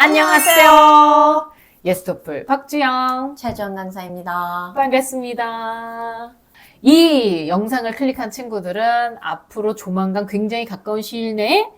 안녕하세요. 예스토플 박주영 최지원 강사입니다. 반갑습니다. 이 영상을 클릭한 친구들은 앞으로 조만간 굉장히 가까운 시일 내에 홈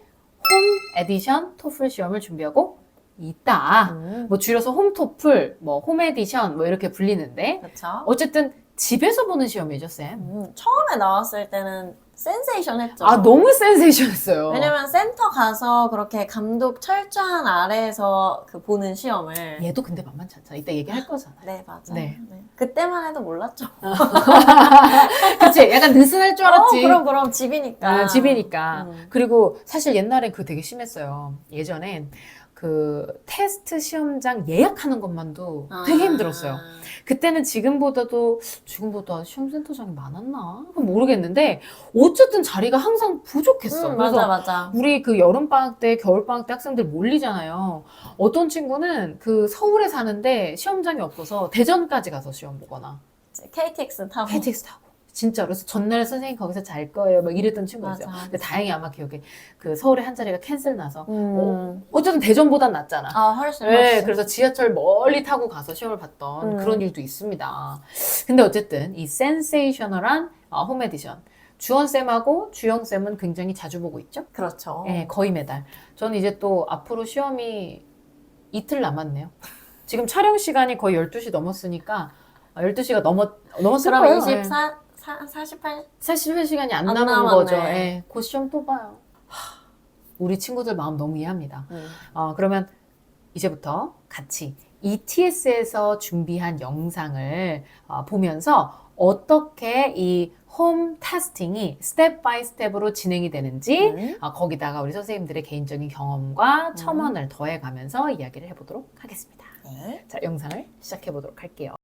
에디션 토플 시험을 준비하고 있다. 음, 뭐 줄여서 홈 토플, 뭐 홈 에디션 뭐 이렇게 불리는데 그렇죠. 어쨌든 집에서 보는 시험이죠, 쌤. 음, 처음에 나왔을 때는 센세이션 했죠. 아 너무 센세이션했어요. 왜냐면 센터 가서 그렇게 감독 철저한 아래에서 그 보는 시험을 얘도 근데 만만치 않잖아. 이따 얘기할 거잖아. 네 맞아요. 네. 네. 그때만 해도 몰랐죠. 그치? 약간 느슨할 줄 알았지. 어, 그럼 그럼 집이니까. 아, 집이니까. 음. 그리고 사실 옛날엔 그거 되게 심했어요. 예전엔 그 테스트 시험장 예약하는 것만도 되게 아. 힘들었어요. 그때는 지금보다도 지금보다 시험센터장이 많았나? 그건 모르겠는데 어쨌든 자리가 항상 부족했어. 음, 그래서 맞아 맞아. 우리 그 여름 방학 때, 겨울 방학 때 학생들 몰리잖아요. 어떤 친구는 그 서울에 사는데 시험장이 없어서 대전까지 가서 시험 보거나 KTX 타고. KTX 타고. 진짜로. 그래서 전날 선생님 거기서 잘 거예요. 막 이랬던 친구 있어요. 맞아. 근데 다행히 아마 기억에 그 서울에 한 자리가 캔슬 나서 음. 어 쨌든 대전보단 낫잖아. 아 훨씬 네, 훨씬. 그래서 지하철 멀리 타고 가서 시험을 봤던 음. 그런 일도 있습니다. 근데 어쨌든 이 센세이셔널한 어, 홈 에디션. 주원쌤하고 주영쌤은 굉장히 자주 보고 있죠? 그렇죠. 네, 거의 매달. 저는 이제 또 앞으로 시험이 이틀 남았네요. 지금 촬영 시간이 거의 12시 넘었으니까 12시가 넘었, 넘었을 거예요. 24, 사, 48? 사실 시간이 안, 안 남은 남았네. 거죠. 예, 곧 시험 또 봐요. 하, 우리 친구들 마음 너무 이해합니다. 음. 어, 그러면 이제부터 같이 ETS에서 준비한 영상을 어, 보면서 어떻게 이홈 테스팅이 스텝 바이 스텝으로 진행이 되는지 음. 어, 거기다가 우리 선생님들의 개인적인 경험과 첨언을 더해가면서 이야기를 해보도록 하겠습니다. 네. 자, 영상을 시작해 보도록 할게요.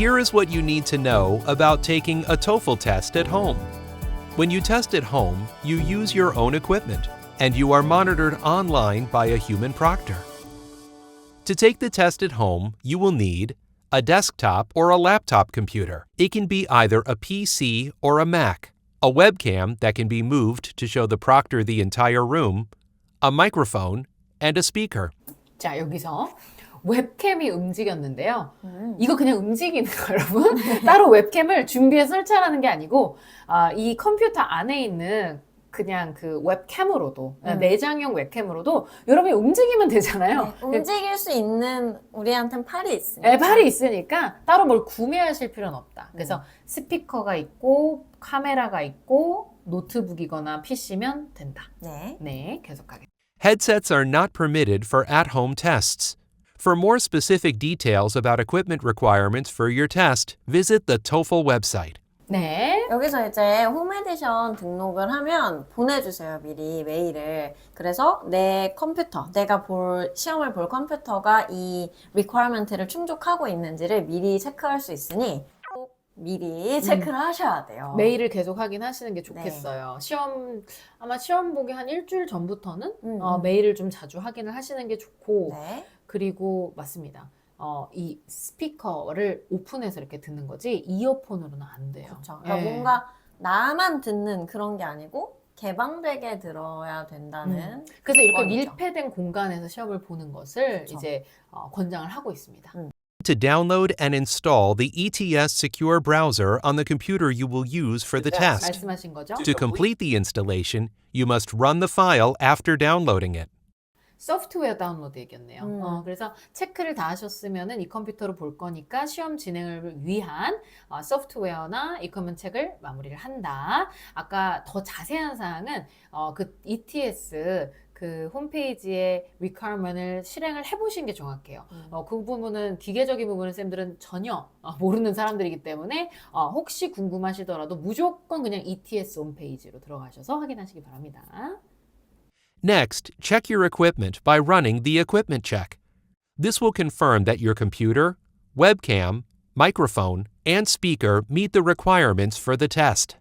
Here is what you need to know about taking a TOEFL test at home. When you test at home, you use your own equipment and you are monitored online by a human proctor. To take the test at home, you will need a desktop or a laptop computer. It can be either a PC or a Mac, a webcam that can be moved to show the proctor the entire room, a microphone, and a speaker. 자, 여기서 웹캠이 움직였는데요. 음. 이거 그냥 움직이는 거 여러분. 따로 웹캠을 준비해 설치하라는 게 아니고 아, 이 컴퓨터 안에 있는 그냥 그 웹캠으로도 음. 내장형 웹캠으로도 여러분이 움직이면 되잖아요. 네, 움직일 수 있는 우리한테는 팔이 있으니까. 네, 팔이 있으니까 따로 뭘 구매하실 필요는 없다. 그래서 음. 스피커가 있고 카메라가 있고 노트북이거나 PC면 된다. 네. 네, 계속하겠습니다. Headsets are not permitted for at home tests. For more specific details about equipment requirements for your test, visit the TOEFL website. 네. 여기서 이제 홈 에디션 등록을 하면 보내주세요, 미리 메일을. 그래서 내 컴퓨터, 내가 볼, 시험을 볼 컴퓨터가 이 requirement를 충족하고 있는지를 미리 체크할 수 있으니 꼭 미리 체크를 하셔야 돼요. 메일을 계속 확인하시는 게 좋겠어요. 시험 아마 시험 보기 한 일주일 전부터는 음, 어, 음. 메일을 좀 자주 확인을 하시는 게 좋고 네. 그리고 맞습니다. 어, 이 스피커를 오픈해서 이렇게 듣는 거지 이어폰으로는 안 돼요. 그렇죠. 그러니까 예. 뭔가 나만 듣는 그런 게 아니고 개방되게 들어야 된다는. 그래서 이렇게 조건이죠. 밀폐된 공간에서 시험을 보는 것을 그렇죠. 이제 어, 권장을 하고 있습니다. 음. To download and install the ETS Secure browser on the computer you will use for the test. 말씀하신 거죠? To complete the installation, you must run the file after downloading it. 소프트웨어 다운로드 얘기였네요. 음. 어, 그래서 체크를 다 하셨으면은 이 컴퓨터로 볼 거니까 시험 진행을 위한 어, 소프트웨어나 이커먼 책을 마무리를 한다. 아까 더 자세한 사항은 어, 그 ETS 그 홈페이지의 requirement을 실행을 해보신 게 정확해요. 음. 어, 그 부분은 기계적인 부분은 쌤들은 전혀 어, 모르는 사람들이기 때문에 어, 혹시 궁금하시더라도 무조건 그냥 ETS 홈페이지로 들어가셔서 확인하시기 바랍니다. Next, check your equipment by running the equipment check. This will confirm that your computer, webcam, microphone, and speaker meet the requirements for the test.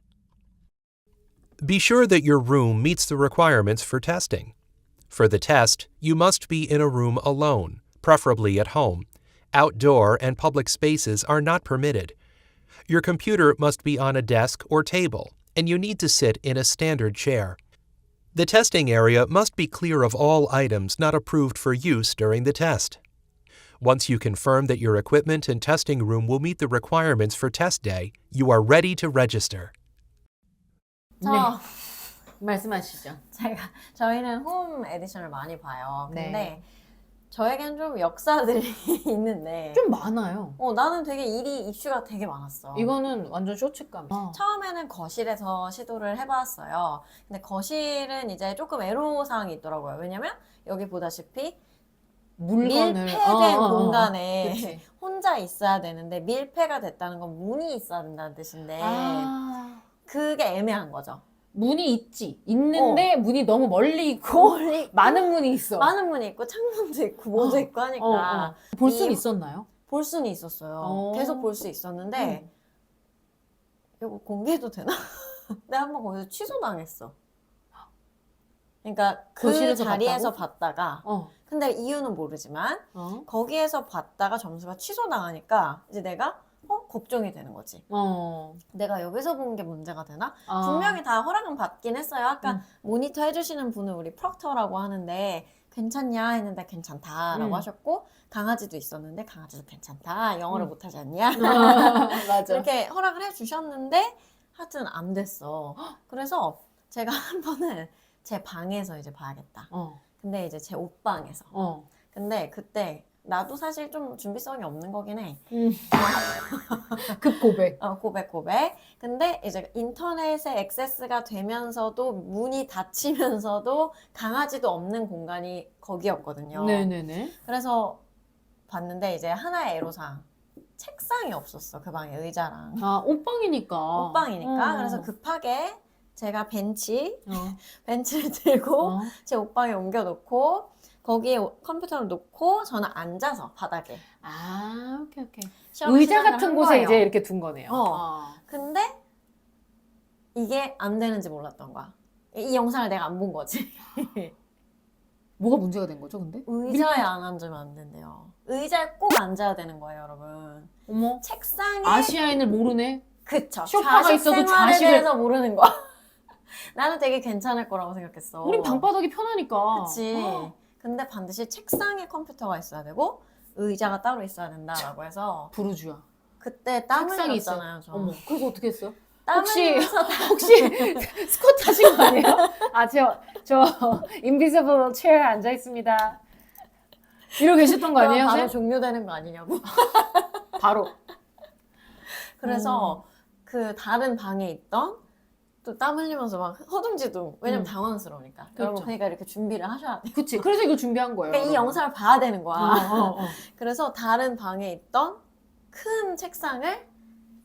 Be sure that your room meets the requirements for testing. For the test, you must be in a room alone, preferably at home. Outdoor and public spaces are not permitted. Your computer must be on a desk or table, and you need to sit in a standard chair. The testing area must be clear of all items not approved for use during the test. Once you confirm that your equipment and testing room will meet the requirements for test day, you are ready to register. 저 네. 말씀하시죠. 제가 저희는 홈 에디션을 많이 봐요. 근데 네. 저에겐 좀 역사들이 있는데 좀 많아요. 어, 나는 되게 일이 이슈가 되게 많았어. 이거는 완전 쇼츠감. 어. 처음에는 거실에서 시도를 해봤어요. 근데 거실은 이제 조금 애로사항이 있더라고요. 왜냐면 여기 보다시피 물건을 밀폐된 어, 어, 어. 공간에 그치. 혼자 있어야 되는데 밀폐가 됐다는 건 문이 있어야 된다는 뜻인데 아, 그게 애매한 거죠. 문이 있지. 있는데 문이 너무 멀리 있고 멀리 있고, 많은 문이 있어. 많은 문이 있고 창문도 있고 뭐도 어, 있고 하니까 어, 어. 볼 수는 이- 있었나요? 볼 수는 있었어요. 어. 계속 볼 수 있었는데 음. 이거 공개해도 되나? 내가 한번 거기서 취소당했어. 그러니까 그 거실에서 자리에서? 봤다가 어. 근데 이유는 모르지만 어. 거기에서 봤다가 점수가 취소당하니까 이제 내가 어 걱정이 되는 거지. 어. 내가 여기서 본게 문제가 되나? 아. 분명히 다 허락은 받긴 했어요. 아까 음. 모니터 해주시는 분은 우리 프럭터라고 하는데 괜찮냐 했는데 괜찮다라고 음. 하셨고 강아지도 있었는데 강아지도 괜찮다. 영어를 음. 못하지 않냐? 맞아. 이렇게 허락을 해주셨는데 하여튼 안 됐어. 그래서 제가 한 번은 제 방에서 이제 봐야겠다. 어. 근데 이제 제 옷방에서. 어. 근데 그때 나도 사실 좀 준비성이 없는 거긴 해. 음. 급 고백. 어, 고백 고백. 근데 이제 인터넷에 액세스가 되면서도 문이 닫히면서도 강아지도 없는 공간이 거기였거든요. 네네네. 그래서 봤는데 이제 하나의 애로사항. 책상이 없었어. 그 방에 의자랑. 아, 옷방이니까. 옷방이니까. 어. 그래서 급하게 제가 벤치, 어. 벤치를 들고 어. 제 옷방에 옮겨놓고 거기에 오- 컴퓨터를 놓고 저는 앉아서 바닥에 아, 오케이, 오케이. 의자 시작을 같은 한 곳에 거예요. 이제 이렇게 둔 거네요. 어. 근데 이게 안 되는지 몰랐던 거야. 이 영상을 내가 안 본 거지. 뭐가 문제가 된 거죠, 근데? 의자에 안 앉으면 안 된대요. 의자에 꼭 앉아야 되는 거예요, 여러분. 어머. 책상에 아시아인을 모르네. 그쵸. 좌식 있어도 생활에 좌식을- 대해서 모르는 거야. 나는 되게 괜찮을 거라고 생각했어. 우린 방바닥이 편하니까. 그치. 어. 근데 반드시 책상에 컴퓨터가 있어야 되고 의자가 따로 있어야 된다라고 해서 부르주야. 그때 땀을 책상이 흘렸잖아요. 저. 어머, 그래서 어떻게 했어요? 땀을 혹시- 흘려서 혹시 스쿼트 하신 거 아니에요? 아, 저, 저, 인비저블 체어에 앉아 있습니다. 이러고 계셨던 거 아니에요? 바로 선생님? 종료되는 거 아니냐고. 바로. 그래서 그 다른 방에 있던 또 땀 흘리면서 막 허둥지둥 왜냐면 음. 당황스러우니까 그렇죠. 여러분 그러니까 이렇게 준비를 하셔야 돼요. 그치. 그래서 이거 준비한 거예요. 그러니까 이. 영상을 봐야 되는 거야. 어, 어, 어. 그래서 다른 방에 있던 큰 책상을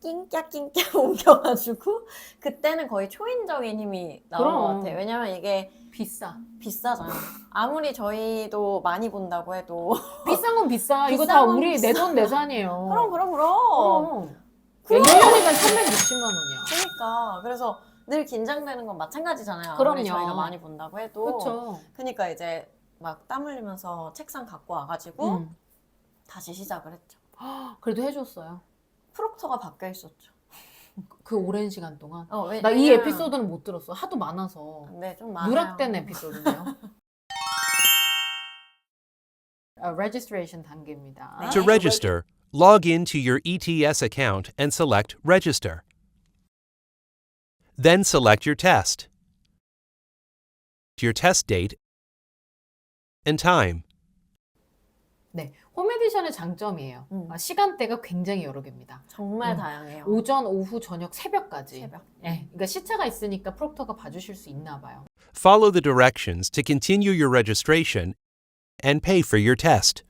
낑깍낑깍 옮겨가지고 그때는 거의 초인적인 힘이 나온 그럼. 것 같아요. 왜냐면 이게 비싸. 비싸잖아요. 아무리 저희도 많이 본다고 해도 비싼 건 비싸. 이거 다건 우리. 내 돈 내산이에요. 그럼 그럼 그럼. 그럼. 그럼. 1년이면 360만 원이야. 그러니까 그래서 늘 긴장되는 건 마찬가지잖아요. 그럼요. 아무리 저희가 많이 본다고 해도. 그렇죠. 그러니까 이제 막 땀 흘리면서 책상 갖고 와가지고 음. 다시 시작을 했죠. 그래도 해줬어요. 프록터가 바뀌어 있었죠. 그 오랜 시간 동안. 어, 왜- 나이 왜냐면- 에피소드는 못 들었어. 하도 많아서. 네, 좀 많아요. 누락된 에피소드네요. 아, registration 단계입니다. 네. To register, log in to your ETS account and select Register. Then select your test, your test date, and time. 네, 홈 에디션의 장점이에요. 음. 아, 시간대가 굉장히 여러 개입니다. 정말 음. 다양해요. 오전, 오후, 저녁, 새벽까지. 새벽. 네, 그러니까 시차가 있으니까 프록터가 봐주실 수 있나 봐요. Follow the directions to continue your registration and pay for your test.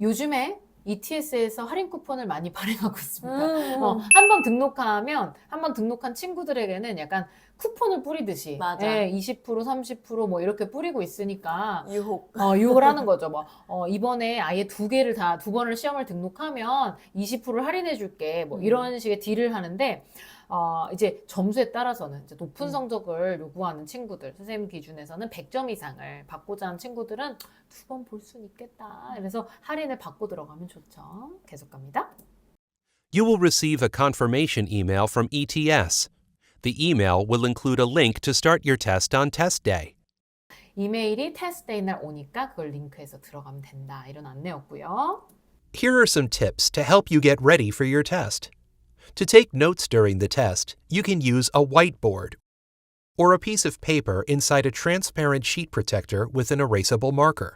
요즘에 ETS에서 할인 쿠폰을 많이 발행하고 있습니다. 음. 어, 한번 등록하면 한 번 등록한 친구들에게는 약간 쿠폰을 뿌리듯이 맞아. 예, 20% 30%뭐 이렇게 뿌리고 있으니까 유혹. 어, 유혹을 하는 거죠. 뭐 어, 이번에 아예 두 개를 다 두 번을 시험을 등록하면 20%를 할인해 줄게. 뭐 음. 이런 식의 딜을 하는데 어, 이제 점수에 따라서는 이제 높은 음. 성적을 요구하는 친구들, 선생님 기준에서는 100점 이상을 받고자 하는 친구들은 두 번 볼수 있겠다. 그래서 할인을 받고 들어가면 좋죠. 계속 갑니다. You will receive a confirmation email from ETS. The email will include a link to start your test on test day. 이메일이 테스트 데이 날 오니까 그걸 링크해서 들어가면 된다. 이런 안내였고요. Here are some tips to help you get ready for your test. To take notes during the test, you can use a whiteboard or a piece of paper inside a transparent sheet protector with an erasable marker.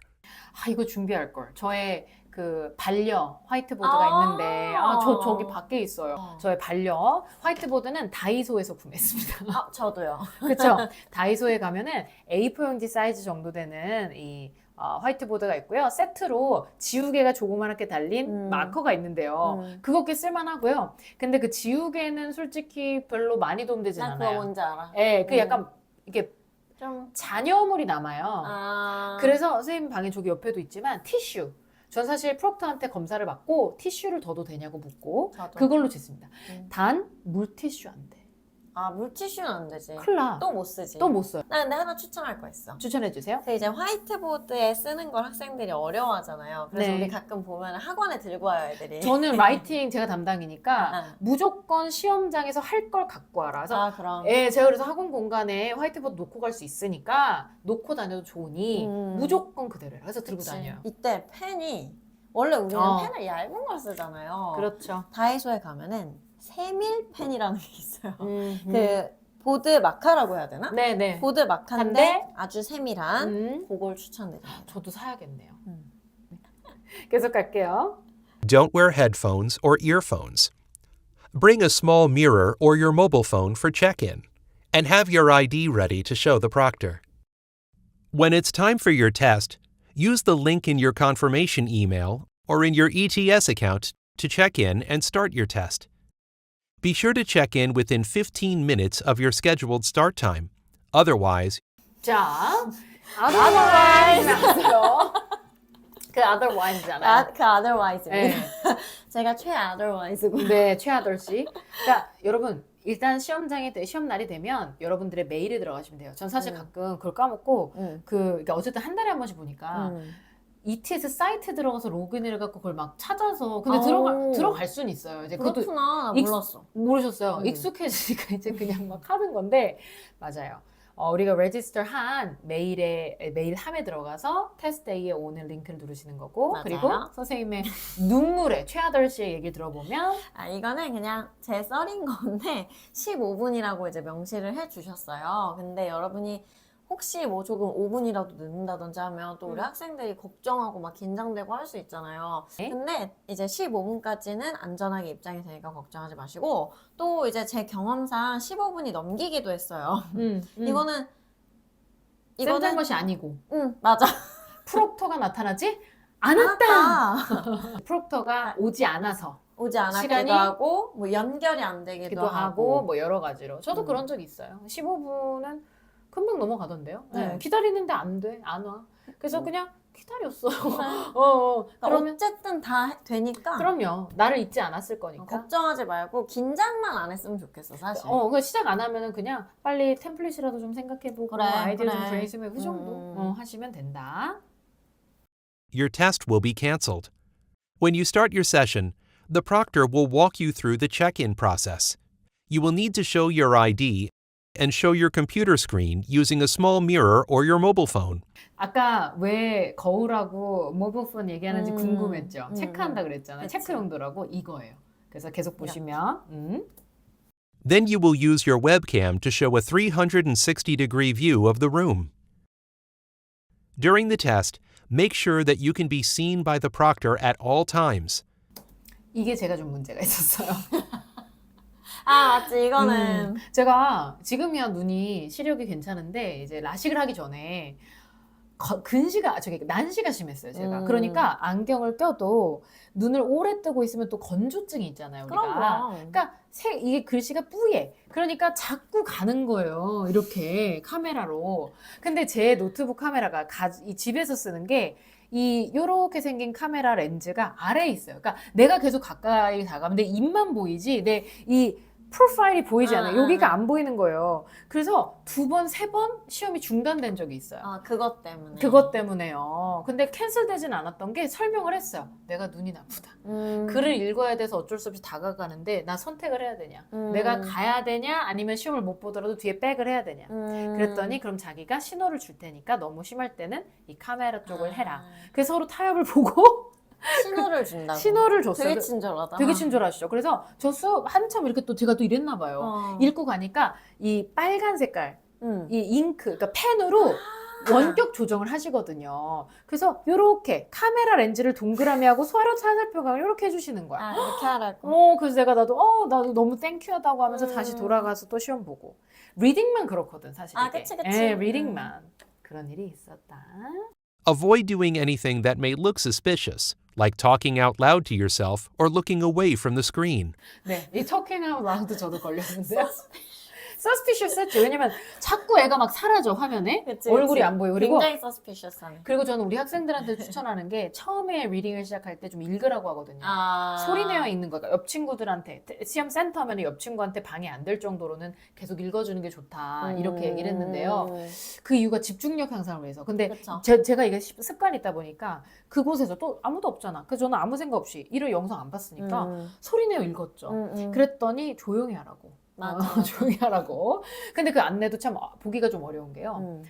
아, 이거 준비할 걸. 저의 그 반려 화이트보드가 아. 있는데 아, 저 저기 밖에 있어요. 어. 저의 반려 화이트보드는 다이소에서 구매했습니다. 아, 저도요. 그렇죠. 다이소에 가면은 A4 용지 사이즈 정도 되는 이 어, 화이트보드가 있고요. 세트로 지우개가 조그맣게 달린 음. 마커가 있는데요. 음. 그거 꽤 쓸만하고요. 근데 그 지우개는 솔직히 별로 많이 도움되진 난 그거 않아요. 뭔지 알아. 예, 그 음. 약간 이게 좀. 잔여물이 남아요. 아. 그래서 선생님 방에 저기 옆에도 있지만 티슈. 전 사실 프록터한테 검사를 받고 티슈를 둬도 되냐고 묻고 저도. 그걸로 짓습니다. 음. 단 물티슈 안 돼. 아, 물티슈는 안 되지. 큰일 나. 또 못 쓰지. 또 못 써요. 나 근데 하나 추천할 거 있어. 추천해 주세요. 그 이제 화이트보드에 쓰는 걸 학생들이 어려워하잖아요. 그래서 네. 우리 가끔 보면 학원에 들고 와요, 애들이. 저는 라이팅 제가 담당이니까 아. 무조건 시험장에서 할 걸 갖고 와라. 그래서 아, 그럼. 예, 제가 그래서 학원 공간에 화이트보드 놓고 갈 수 있으니까 놓고 다녀도 좋으니 음. 무조건 그대로 해서 들고 그치. 다녀요. 이때 펜이 원래 우리는 어. 펜을 얇은 걸 쓰잖아요. 그렇죠. 다이소에 가면은 세밀 펜이라는 게 있어요. 음, 그 보드 마카라고 해야 되나? 네, 네. 보드 마카인데 한데? 아주 세밀한 음, 그걸 추천드립니다. 저도 사야겠네요. 음. 계속 갈게요. Don't wear headphones or earphones. Bring a small mirror or your mobile phone for check in, and have your ID ready to show the proctor. When it's time for your test, use the link in your confirmation email or in your ETS account to check in and start your test. Be sure to check in within 15 minutes of your scheduled start time. Otherwise, 자, otherwise 나왔어요. 그 otherwise잖아요. 아, 그 otherwise입니다. 네. 제가 최 otherwise고. 네, 최하돌 씨. 그러니까 여러분 일단 시험장에 돼- 시험 날이 되면 여러분들의 메일에 들어가시면 돼요. 전 사실 음. 가끔 그걸 까먹고 음. 그 그러니까 어쨌든 한 달에 한 번씩 보니까 음. ETS 사이트 들어가서 로그인을 해갖고 그걸 막 찾아서 근데 아오. 들어가 들어갈 수는 있어요. 이제 그것도 그렇구나. 나 익- 몰랐어. 모르셨어요. 음. 익숙해지니까 이제 그냥 막 하는 건데 맞아요. 어, 우리가 레지스터 한 메일에 메일 함에 들어가서 테스트 데이에 오는 링크를 누르시는 거고 맞아요. 그리고 선생님의 눈물에 최하덜 씨의 얘기를 들어보면 아, 이거는 그냥 제 썰인 건데 15분이라고 이제 명시를 해 주셨어요. 근데 여러분이 혹시 뭐 조금 5분이라도 늦는다든지 하면 또 우리 음. 학생들이 걱정하고 막 긴장되고 할 수 있잖아요. 네. 근데 이제 15분까지는 안전하게 입장이 되니까 걱정하지 마시고 또 이제 제 경험상 15분이 넘기기도 했어요. 음, 음. 이거는 쌤된 것이 아니고 응 맞아 프록터가 나타나지 않았다. 프록터가 오지 않아서 오지 않았기도 시간이 하고 뭐 연결이 안 되기도 기도 하고 하고 뭐 여러 가지로 저도 음. 그런 적이 있어요. 15분은 금방 넘어가던데요. 네, 네. 기다리는데 안 돼, 안 와. 그래서 음. 그냥 기다렸어요. 네. 어, 어. 그러니까 그러면 어쨌든 다 되니까 그럼요. 나를 잊지 않았을 어, 거니까. 걱정하지 말고 긴장만 안 했으면 좋겠어 사실. 어, 그 시작 안 하면은 그냥 빨리 템플릿이라도 좀 생각해보고 그래, 아이디어 좀 그래. 브레인스맨 그 정도 음. 어, 하시면 된다. your test will be canceled. When you start your session, the proctor will walk you through the check in process. You will need to show your ID and show your computer screen using a small mirror or your mobile phone. 아까 왜 거울하고 모바일폰 얘기하는지 음, 궁금했죠. 음, 체크한다 음. 그랬잖아요. 그치. 체크 용도라고 이거예요. 그래서 계속 보시면 음. Then you will use your webcam to show a 360 degree view of the room. During the test, make sure that you can be seen by the proctor at all times. 이게 제가 좀 문제가 있었어요. 아 맞지. 이거는. 음, 제가 지금이야 눈이 시력이 괜찮은데 이제 라식을 하기 전에 거- 근시가 저기 난시가 심했어요 제가. 음. 그러니까 안경을 껴도 눈을 오래 뜨고 있으면 또 건조증이 있잖아요 우리가. 그럼 그럼. 그러니까 새, 이게 글씨가 뿌예. 그러니까 자꾸 가는 거예요 이렇게 카메라로. 근데 제 노트북 카메라가 가, 이 집에서 쓰는 게 이 요렇게 생긴 카메라 렌즈가 아래에 있어요. 그러니까 내가 계속 가까이 다가면 내 입만 보이지 내 이 프로파일이 보이지 않아요. 아, 여기가 아. 안 보이는 거예요. 그래서 두 번, 세 번 시험이 중단된 적이 있어요. 아 그것 때문에. 그것 때문에요. 근데 캔슬되진 않았던 게 설명을 했어요. 내가 눈이 나쁘다. 음. 글을 읽어야 돼서 어쩔 수 없이 다가가는데 나 선택을 해야 되냐? 음. 내가 가야 되냐? 아니면 시험을 못 보더라도 뒤에 백을 해야 되냐? 음. 그랬더니 그럼 자기가 신호를 줄 테니까 너무 심할 때는 이 카메라 쪽을 아. 해라. 그래서 서로 타협을 보고 신호를 준다고. 신호를 줬어요. 되게 친절하다. 되게 친절하시죠. 그래서 저 수업 한참 이렇게 또 제가 또 이랬나 봐요. 어. 읽고 가니까 이 빨간 색깔, 음. 이 잉크, 그러니까 펜으로 원격 조정을 하시거든요. 그래서 이렇게 카메라 렌즈를 동그라미하고 서로 사살표가 이렇게 해주시는 거야. 아 이렇게 하라고. 어, 그래서 내가 나도 어 나도 너무 땡큐하다고 하면서 음. 다시 돌아가서 또 시험 보고 리딩만 그렇거든 사실 아, 이게. 그치, 그치. 예, 음. 리딩만 그런 일이 있었다. Avoid doing anything that may look suspicious, like talking out loud to yourself or looking away from the screen. 네, 이 터킹 아웃 라운드 저도 걸렸는데요. Suspicious 했죠. 왜냐면 자꾸 애가 막 사라져 화면에 그치, 얼굴이 그치. 안 보여. 그리고 굉장히 suspicious하네. 그리고 저는 우리 학생들한테 추천하는 게 처음에 리딩을 시작할 때 좀 읽으라고 하거든요. 아. 소리 내어 읽는 거. 그러니까 옆 친구들한테 시험 센터면 옆 친구한테 방해 안 될 정도로는 계속 읽어주는 게 좋다 이렇게 얘기를 했는데요. 음. 그 이유가 집중력 향상을 위해서. 근데 그쵸. 제, 제가 이게 습- 습관이 있다 보니까 그곳에서 또 아무도 없잖아. 그래서 저는 아무 생각 없이 이런 영상 안 봤으니까 음. 소리 내어 읽었죠. 음, 음. 그랬더니 조용히 하라고. 맞아, 어. 조용히 하라고. 근데 그 안내도 참 보기가 좀 어려운 게요. 음.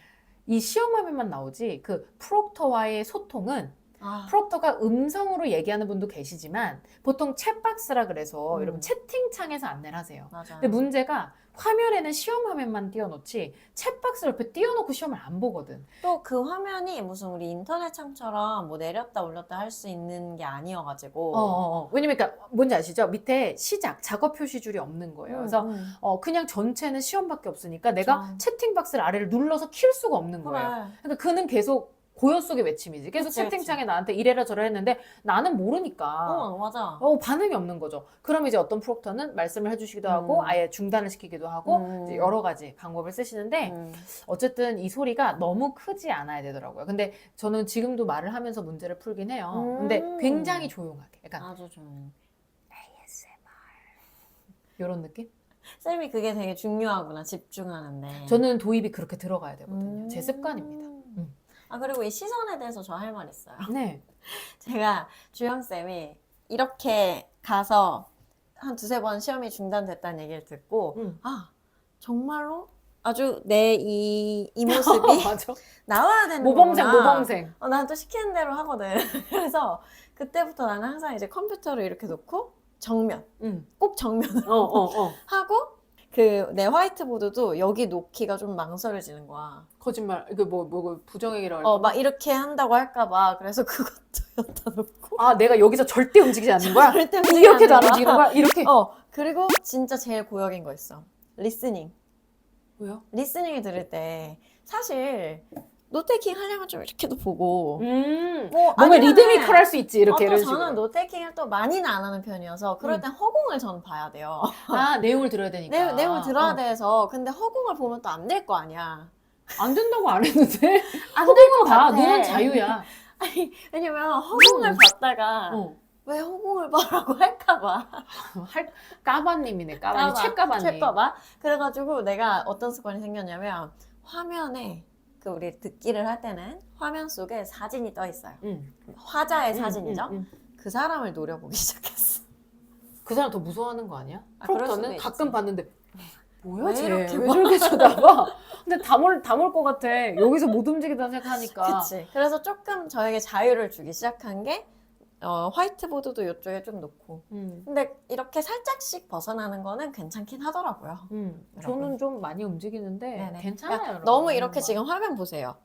이 시험 화면만 나오지 그 프록터와의 소통은 아. 프록터가 음성으로 얘기하는 분도 계시지만 보통 챗박스라 그래서 음. 여러분 채팅창에서 안내를 하세요. 맞아. 근데 문제가 화면에는 시험 화면만 띄워놓지 챗박스 옆에 띄워놓고 시험을 안 보거든. 또 그 화면이 무슨 우리 인터넷 창처럼 뭐 내렸다 올렸다 할 수 있는 게 아니어가지고. 어, 어, 어. 왜냐면 그러니까 뭔지 아시죠? 밑에 시작 작업 표시줄이 없는 거예요. 그래서 음, 음. 어, 그냥 전체는 시험밖에 없으니까 내가. 채팅 박스를 아래를 눌러서 킬 수가 없는 그래. 거예요. 그러니까 그는 계속 고요 속의 외침이지. 계속 그치, 채팅창에 나한테 이래라 저래라 했는데 나는 모르니까 어 맞아. 어, 반응이 없는 거죠. 그럼 이제 어떤 프록터는 말씀을 해주시기도 하고 음. 아예 중단을 시키기도 하고 음. 여러 가지 방법을 쓰시는데 음. 어쨌든 이 소리가 너무 크지 않아야 되더라고요. 근데 저는 지금도 말을 하면서 문제를 풀긴 해요. 음. 근데 굉장히 조용하게. 약간 아주 좋네. 이런 느낌? 쌤이 그게 되게 중요하구나 집중하는데. 저는 도입이 그렇게 들어가야 되거든요. 음. 제 습관입니다. 음. 아 그리고 이 시선에 대해서 저 할 말 있어요. 네. 제가 주영 쌤이 이렇게 가서 한 두세 번 시험이 중단됐다는 얘기를 듣고 음. 아 정말로 아주 내 이 이 모습이 맞아. 나와야 되는 모범생. 모범생. 어, 난또 시키는 대로 하거든. 그래서 그때부터 나는 항상 이제 컴퓨터를 이렇게 놓고 정면, 응. 꼭 정면을 어, 어, 어. 하고 그 내 화이트보드도 여기 놓기가 좀 망설여지는 거야. 거짓말. 이거 뭐, 뭐, 부정행위라고 할까? 어, 막 이렇게 한다고 할까봐. 그래서 그것도 여기다 놓고. 아, 내가 여기서 절대 움직이지 않는 거야? 절대 움직이면 이렇게도 안? 움직이는 거야? 이렇게. 어, 그리고 진짜 제일 고역인 거 있어. 리스닝. 뭐야? 리스닝을 들을 때 사실 노테이킹 하려면 좀 이렇게도 보고 음. 뭐 뭔가 아니면은 리드미컬 할 수 있지, 이렇게. 이런 식으로. 저는 노테이킹을 또 많이는 안 하는 편이어서 그럴 음. 땐 허공을 저는 봐야 돼요. 아, 내용을 들어야 되니까. 내, 내용을 들어야 어. 돼서 근데 허공을 보면 또 안 될 거 아니야. 안 된다고 안 했는데. 안 허공은 봐. 같아. 눈은 자유야. 아니 왜냐면 허공을 음. 봤다가 어. 왜 허공을 봐라고 할까봐. 할, 까바님이네, 까바님. 책까바님. 책봐봐. 그래가지고 내가 어떤 습관이 생겼냐면 화면에 그 우리 듣기를 할 때는 화면 속에 사진이 떠 있어요. 응. 화자의 응, 사진이죠. 응, 응. 그 사람을 노려보기 시작했어. 그 사람 더 무서워하는 거 아니야? 아, 수도 가끔 있지. 봤는데 뭐야 왜 쟤? 이렇게 왜 봐? 저렇게 쳐다봐? 근데 담을 담을 것 같아. 여기서 못 움직이다 생각하니까. 그치. 그래서 조금 저에게 자유를 주기 시작한 게 어, 화이트보드도 이쪽에 좀 놓고. 음. 근데 이렇게 살짝씩 벗어나는 거는 괜찮긴 하더라고요. 음. 여러분. 저는 좀 많이 움직이는데 네네. 괜찮아요. 그러니까 여러분. 너무 이렇게 지금 화면 보세요.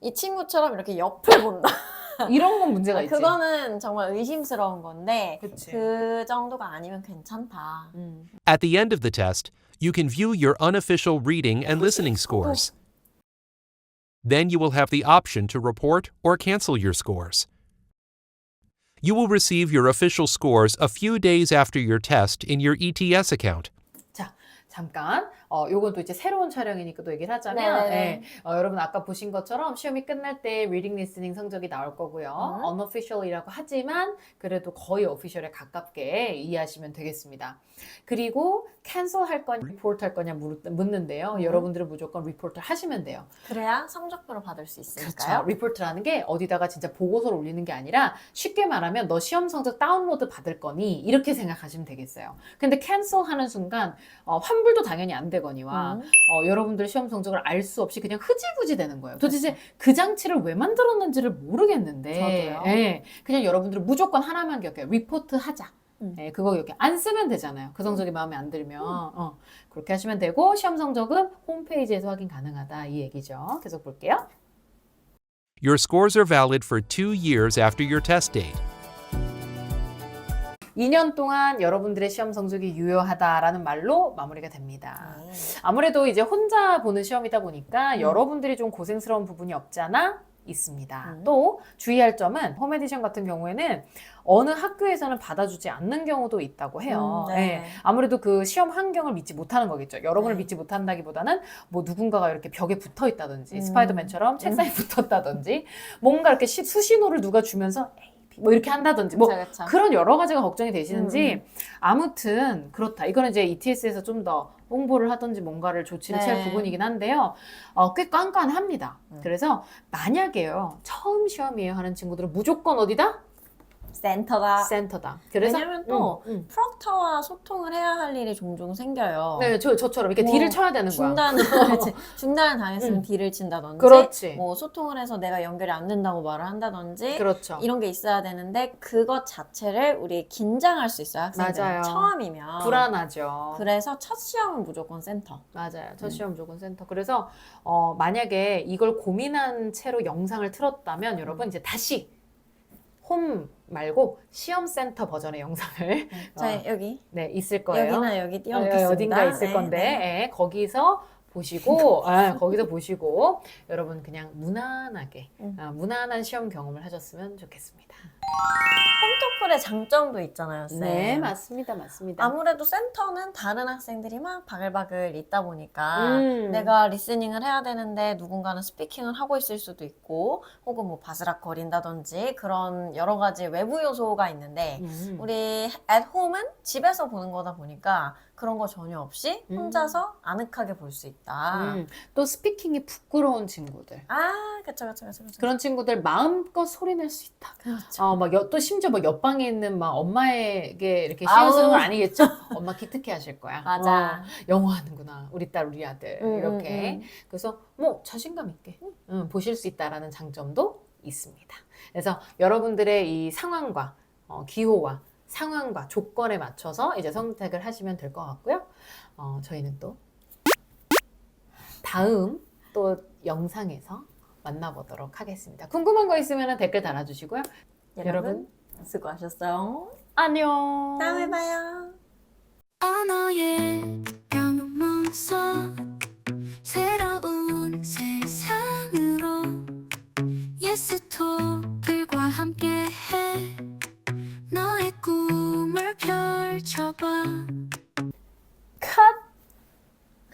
이 친구처럼 이렇게 옆을 본다. 이런 건 문제가 있지. 그거는 정말 의심스러운 건데 그치. 그 정도가 아니면 괜찮다. 음. At the end of the test, you can view your unofficial reading and listening scores. Then you will have the option to report or cancel your scores. You will receive your official scores a few days after your test in your ETS account. 자, 잠깐 어, 요건 또 이제 새로운 촬영이니까 또 얘기를 하자면. 예, 어, 여러분 아까 보신 것처럼 시험이 끝날 때 리딩 리스닝 성적이 나올 거고요. 음. unofficial이라고 하지만 그래도 거의 official에 가깝게 이해하시면 되겠습니다. 그리고 cancel 할 거냐, report 할 거냐 물- 묻는데요. 음. 여러분들은 무조건 report 하시면 돼요. 그래야 성적표를 받을 수 그렇죠. 있으니까요. 리포트라는 게 어디다가 진짜 보고서를 올리는 게 아니라 쉽게 말하면 너 시험 성적 다운로드 받을 거니 이렇게 생각하시면 되겠어요. 근데 캔슬 하는 순간 어, 환불도 당연히 안 되거니와 음. 어, 여러분들 시험 성적을 알 수 없이 그냥 흐지부지 되는 거예요. 도대체 그 장치를 왜 만들었는지를 모르겠는데 저도요. 예, 그냥 여러분들은 무조건 하나만 기억해요. 리포트 하자. 음. 예, 그거 이렇게 안 쓰면 되잖아요. 그 성적이 마음에 안 들면 어, 그렇게 하시면 되고 시험 성적은 홈페이지에서 확인 가능하다 이 얘기죠. 계속 볼게요. Your scores are valid for two years after your test date. 2년 동안 여러분들의 시험 성적이 유효하다라는 말로 마무리가 됩니다. 네. 아무래도 이제 혼자 보는 시험이다 보니까 음. 여러분들이 좀 고생스러운 부분이 없잖아 있습니다. 음. 또 주의할 점은 홈 에디션 같은 경우에는 어느 학교에서는 받아주지 않는 경우도 있다고 해요. 음, 네. 예. 아무래도 그 시험 환경을 믿지 못하는 거겠죠. 여러분을 네. 믿지 못한다기보다는 뭐 누군가가 이렇게 벽에 붙어 있다든지 음. 스파이더맨처럼 책상에 붙었다든지 뭔가 이렇게 시- 수신호를 누가 주면서 뭐 이렇게 한다든지 뭐 그쵸, 그쵸. 그런 여러 가지가 걱정이 되시는지 음, 아무튼 그렇다. 이거는 이제 ETS에서 좀 더 홍보를 하든지 뭔가를 조치를 취할 네. 부분이긴 한데요. 어, 꽤 깐깐합니다. 음. 그래서 만약에요. 처음 시험이에요 하는 친구들은 무조건 어디다? 센터가 센터다. 그래서 왜냐면 또 음, 음. 프록터와 소통을 해야 할 일이 종종 생겨요. 네, 저, 저처럼 이렇게 뭐, 딜을 쳐야 되는 거야. 중단을. 중단을 당했으면 음. 딜을 친다든지 그렇지. 뭐 소통을 해서 내가 연결이 안 된다고 말을 한다든지 그렇죠. 이런 게 있어야 되는데 그것 자체를 우리 긴장할 수 있어요 학생들 맞아요. 처음이면 불안하죠. 그래서 첫 시험은 무조건 센터 맞아요. 첫 음. 시험 무조건 센터. 그래서 어, 만약에 이걸 고민한 채로 영상을 틀었다면 여러분 이제 다시 홈 말고 시험 센터 버전의 영상을 자 여기 네 있을 거예요. 여기나 여기 어, 띄워놓겠습니다 어딘가 있을 네, 건데 네. 예, 거기서 보시고 예, 거기서 보시고 여러분 그냥 무난하게 음. 아, 무난한 시험 경험을 하셨으면 좋겠습니다. 홈토플의 장점도 있잖아요 쌤. 네 맞습니다 맞습니다. 아무래도 센터는 다른 학생들이 막 바글바글 있다 보니까 음. 내가 리스닝을 해야 되는데 누군가는 스피킹을 하고 있을 수도 있고 혹은 뭐 바스락 거린다든지 그런 여러 가지 외부 요소가 있는데 음. 우리 at home은 집에서 보는 거다 보니까 그런 거 전혀 없이 음. 혼자서 아늑하게 볼 수 있다. 음, 또 스피킹이 부끄러운 친구들 아, 그쵸, 그쵸, 그쵸, 그쵸. 그런 친구들 마음껏 소리낼 수 있다. 그렇죠. 어, 막, 여- 또 심지어 뭐 옆방에 있는 막 엄마에게 이렇게 아우. 시험 쓰는 건 아니겠죠? 엄마 기특해 하실 거야. 맞아. 어, 영어 하는구나. 우리 딸, 우리 아들. 음, 이렇게. 음, 음. 그래서 뭐 자신감 있게 음, 보실 수 있다라는 장점도 있습니다. 그래서 여러분들의 이 상황과 어, 기호와 상황과 조건에 맞춰서 이제 선택을 하시면 될 것 같고요. 어, 저희는 또 다음 또 영상에서 만나보도록 하겠습니다. 궁금한 거 있으면 댓글 달아주시고요. 여러분, 여러분, 수고하셨어요. 안녕. 다음에 봐요. 언어의 변모서 새로운 세상으로 예스토플과 함께해 펼쳐봐